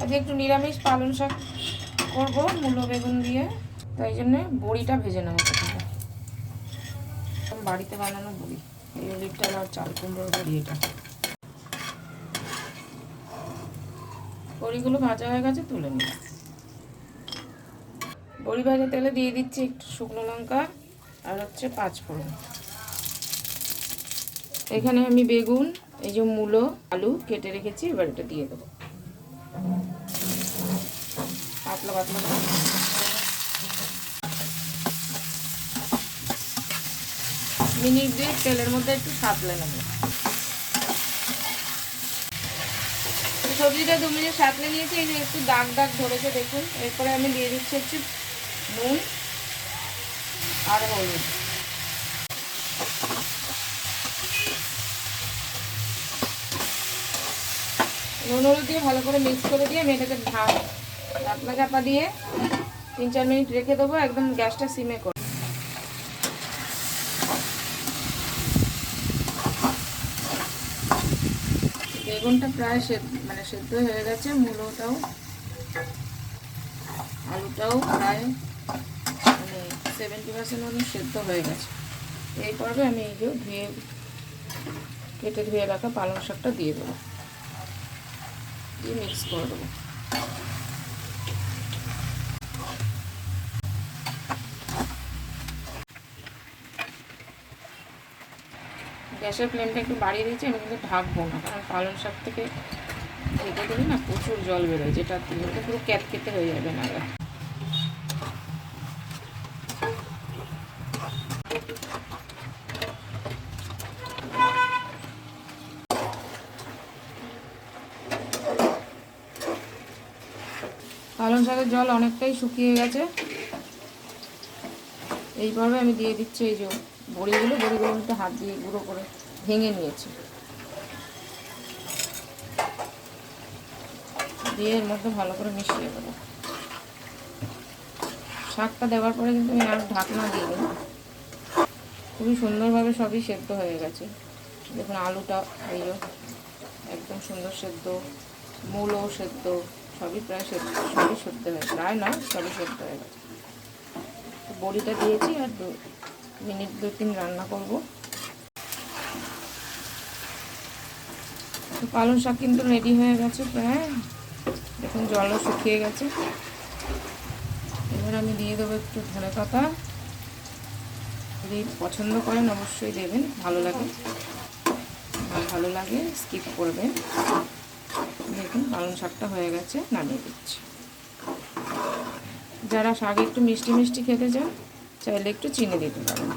আজকে একটু নিরামিষ পালং শাক করব, মূলো বেগুন দিয়ে। তাই জন্য বড়িটা ভেজে নেব প্রথমে। বাড়িতে বানানো বড়ি। এই লিপটা আর চাল কুমড়োর বড়ি এটা। বড়িগুলো ভাজা হয়ে গেছে, তুলে নিই। বড়ি ভাজা তেলে দিয়ে দিচ্ছি একটু শুকনো লঙ্কা আর হচ্ছে পাঁচ ফোড়ন এখানে আমি বেগুন, এই যে মূলো, আলু কেটে রেখেছি, এবার এটা দিয়ে দেবো। পাতলা পাতলা মিনিট দুই তেলের মধ্যে একটু সাতলে নেব। সবজিটা দু মিনিট সাতলে নিয়েছি, এই যে একটু দাগ দাগ ধরেছে, দেখুন। এরপরে আমি দিয়ে দিচ্ছি হচ্ছে নুন আর হলুদ। নুন, হলুদ দিয়ে ভালো করে মিক্স করে দিয়ে আমি এটাকে ঢাক ঢাকনা চাপা দিয়ে তিন, চার মিনিট রেখে দেবো, একদম গ্যাসটা সিমে করে। বেগুনটা প্রায় মানে সেদ্ধ হয়ে গেছে, মূলোটাও, আলুটাও প্রায় মানে সেভেন্টি পার্সেন্ট মতন সেদ্ধ হয়ে গেছে। এই পর্বে আমি এই যে ধুয়ে কেটে ধুয়ে রাখা পালং শাকটা দিয়ে দেবো। দিয়ে মিক্স করে দেবো গ্যাসের ফ্লেমটা একটু বাড়িয়ে দিয়েছি, আমি কিন্তু ঢাকবো না, কারণ পালং শাক থেকে ঢেকে দিলে না প্রচুর জল বেরোয়, যেটা পুরো ক্যাত খেতে হয়ে যাবে না পালং শাকের জল অনেকটাই শুকিয়ে গেছে। এই পর্বে আমি দিয়ে দিচ্ছি এই যে বড়িগুলো বড়িগুলো একটু হাত দিয়ে গুঁড়ো করে ভেঙে নিয়েছি। দিয়ে এর মধ্যে ভালো করে মিশিয়ে দেবো। শাকটা দেওয়ার পরে কিন্তু আমি আর ঢাকনা দিয়ে দেবো। খুবই সুন্দরভাবে সবই সেদ্ধ হয়ে গেছে। দেখুন আলুটা, এই একদম সুন্দর সেদ্ধ, মূলও সেদ্ধ। সবই প্রায় সেদ্ধ সবই সেদ্ধ হয়ে প্রায় নয়, সবই সত্য হয়ে গেছে। বড়িটা দিয়েছি আর দু মিনিট, দু তিন রান্না করব। তো পালং শাক কিন্তু রেডি হয়ে গেছে প্রায়। দেখুন, জলও শুকিয়ে গেছে। এবার আমি দিয়ে দেবো একটু ধনে পাতা। যদি পছন্দ করেন অবশ্যই দেবেন, ভালো লাগে। ভালো লাগে স্কিপ করবেন। দেখুন, পালং শাকটা হয়ে গেছে, নামিয়ে দিচ্ছি। যারা শাক একটু মিষ্টি মিষ্টি খেতে চান, চাইলে একটু চিনি দিতে পারেন।